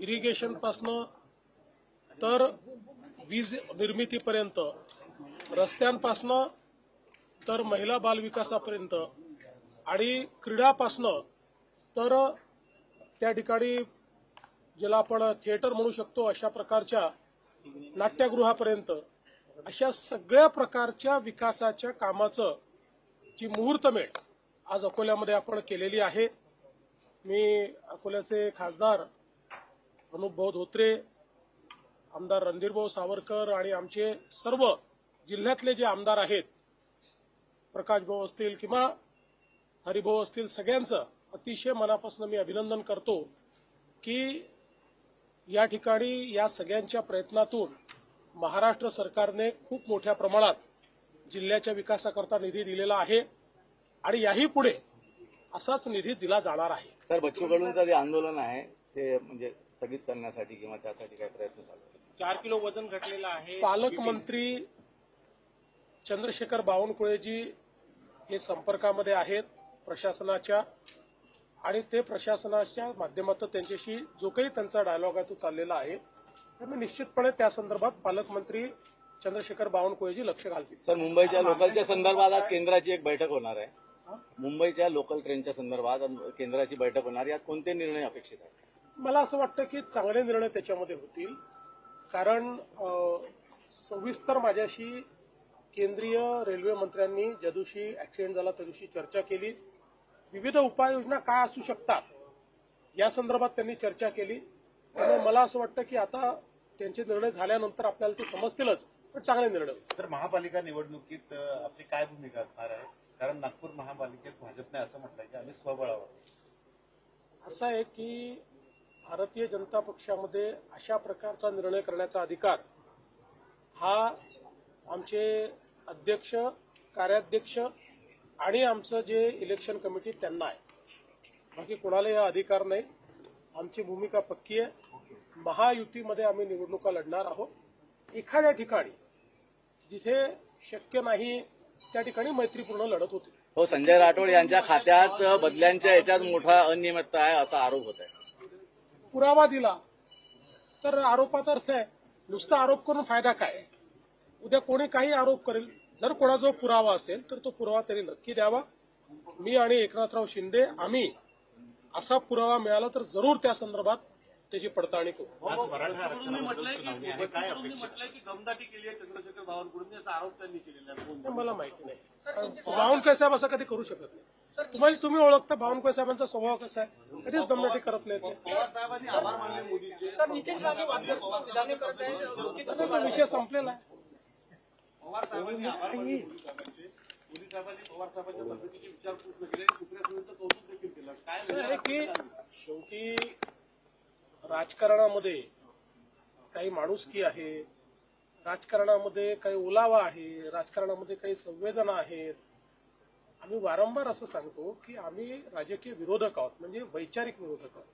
Irrigation पासनं तर वीज निर्मितीपर्यंत रस्त्यांपासनं तर महिला बालविकासापर्यंत आणि क्रीडापासनं तर त्या ठिकाणी ज्याला आपण थिएटर म्हणू शकतो अशा प्रकारच्या नाट्यगृहापर्यंत अशा सगळ्या प्रकारच्या विकासाच्या कामाचं जी मुहूर्तमेढ आज अकोल्यामध्ये आपण केलेली आहे. मी अकोल्याचे खासदार अनुपभाऊ धोत्रे आमदार रणधीरभाऊ सावरकर आणि आमचे सर्व जिल्ह्यातले जे आमदार आहेत प्रकाश भाऊ असतील किंवा हरिभाऊ असतील सगळ्यांचं अतिशय मनापासून मी अभिनंदन करतो की या ठिकाणी या सगळ्यांच्या प्रयत्नातून महाराष्ट्र सरकारने खूप मोठ्या प्रमाणात जिल्ह्याच्या विकासाकरता निधी दिलेला आहे आणि याही पुढे असाच निधी दिला जाणार आहे. सर बच्चू कडूंचं जे आंदोलन आहे ते म्हणजे स्थगित करण्यासाठी किंवा त्यासाठी काय प्रयत्न चालू आहेत? चार किलो वजन घटलेलं आहे. पालकमंत्री चंद्रशेखर बावनकुळेजी हे संपर्कामध्ये आहेत प्रशासनाच्या. आणि ते प्रशासनाच्या माध्यमातून त्यांच्याशी जो काही त्यांचा डायलॉग आहे तो चाललेला आहे. तर मी निश्चितपणे त्या संदर्भात पालकमंत्री चंद्रशेखर बावनकुळेजी लक्ष घालतील. सर मुंबईच्या लोकलच्या संदर्भात आज केंद्राची एक बैठक होणार आहे. मुंबईच्या लोकल ट्रेनच्या संदर्भात केंद्राची बैठक होणार यात कोणते निर्णय अपेक्षित आहेत? मला असं वाटतं की चांगले निर्णय त्याच्यामध्ये होतील. कारण सविस्तर माझ्याशी केंद्रीय रेल्वे मंत्र्यांनी ज्या दिवशी ऍक्सिडेंट झाला त्या दिवशी चर्चा केली. विविध उपाययोजना काय असू शकतात या संदर्भात त्यांनी चर्चा केली. त्यामुळे मला असं वाटतं की आता त्यांचे निर्णय झाल्यानंतर आपल्याला ते समजतीलच पण चांगले निर्णय तर महापालिका निवडणुकीत आपली काय भूमिका असणार आहे? कारण नागपूर महापालिकेत भाजपने असं म्हटलंय की आम्ही स्वबळावर. असं आहे की भारतीय जनता पक्षामध्ये अशा प्रकारचा निर्णय करण्याचा अधिकार हा आमचे अध्यक्ष कार्याध्यक्ष आणि आमचं जे इलेक्शन कमिटी त्यांना आहे. बाकी कोणाला हा अधिकार नाही. आमची भूमिका पक्की आहे. महायुतीमध्ये आम्ही निवडणुका लढणार आहोत. एखाद्या ठिकाणी जिथे शक्य नाही त्या ठिकाणी मैत्रीपूर्ण लढत होती. हो संजय राठोड यांच्या खात्यात बदल्यांच्या याच्यात मोठा अनियमितता आहे असा आरोप होत आहे. पुरावा दिला तर आरोपात अर्थ आहे नुसता आरोप करून फायदा काय? उद्या कोणी काही आरोप करेल जर कोणाजवळ पुरावा असेल तर तो पुरावा त्यांनी नक्की द्यावा. मी आणि एकनाथराव शिंदे आम्ही असा पुरावा मिळाला तर जरूर त्या संदर्भात त्याची पडताळणी करू. आहे हे मला माहिती नाही. बावनकुळे साहेब असं कधी करू शकत नाही? तुम्हाला तुम्ही ओळखता बावनकुळे साहेबांचा स्वभाव कसा आहे? कधीच दमदाटी करत नाही सर नितेश राणे वादग्रस्त विधाने करत विषय संपलेला आहे. पवार साहेबांनी आभार मानले मोदी साहेबांचे मोदी साहेबांनी पवार साहेबांच्या तब्येतीची विचारपूस न केली आणि सुप्रिया सुळेंचं कौतुक देखील केलं. काय असं आहे? की शेवटी राजकारणामध्ये काही माणुसकी आहे राजकारणामध्ये काही ओलावा आहे राजकारणामध्ये काही संवेदना आहेत आम्ही वारंवार असं सांगतो की आम्ही राजकीय विरोधक आहोत म्हणजे वैचारिक विरोधक आहोत.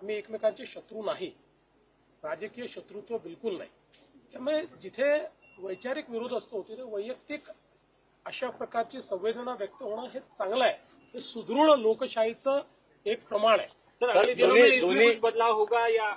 आम्ही एकमेकांचे शत्रू नाही. राजकीय शत्रुत्व बिलकुल नाही. त्यामुळे जिथे वैचारिक विरोध असतो तिथे वैयक्तिक अशा प्रकारची संवेदना व्यक्त होणं हे चांगलं आहे. हे सुदृढ लोकशाहीचं एक प्रमाण आहे. बदलाव होगा या